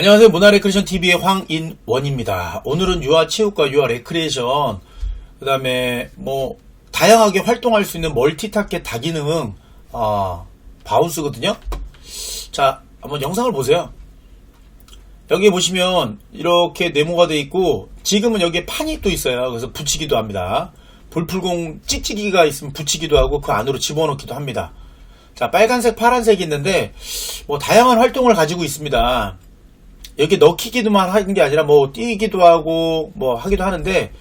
안녕하세요. 문화 레크레이션 TV의 황인원입니다. 오늘은 유아 체육과 유아 레크레이션, 그 다음에 뭐, 다양하게 활동할 수 있는 멀티타켓 다기능, 어, 바운스거든요. 자, 한번 영상을 보세요. 여기 보시면 이렇게 네모가 돼 있고 지금은 여기에 판이 또 있어요. 그래서 붙이기도 합니다. 볼풀공 찍찍이가 있으면 붙이기도 하고 그 안으로 집어넣기도 합니다. 자, 빨간색, 파란색이 있는데 뭐 다양한 활동을 가지고 있습니다. 여기 넣기기도만 하는 게 아니라 뭐 뛰기도 하고 뭐 하기도 하는데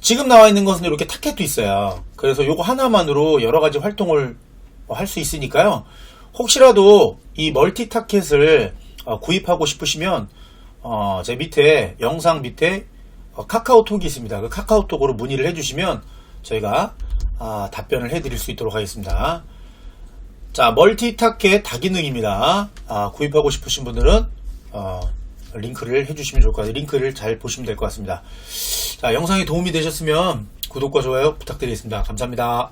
지금 나와 있는 것은 이렇게 타켓도 있어요. 그래서 요거 하나만으로 여러 가지 활동을 할 수 있으니까요. 혹시라도 이 멀티 타켓을 어, 구입하고 싶으시면 어, 제 밑에 영상 밑에 어, 카카오톡이 있습니다. 그 카카오톡으로 문의를 해주시면 저희가 아, 답변을 해드릴 수 있도록 하겠습니다. 자, 멀티 타켓 다기능입니다. 아, 구입하고 싶으신 분들은 어, 링크를 해주시면 좋을 것 같아요. 링크를 잘 보시면 될 것 같습니다. 자, 영상이 도움이 되셨으면 구독과 좋아요 부탁드리겠습니다. 감사합니다.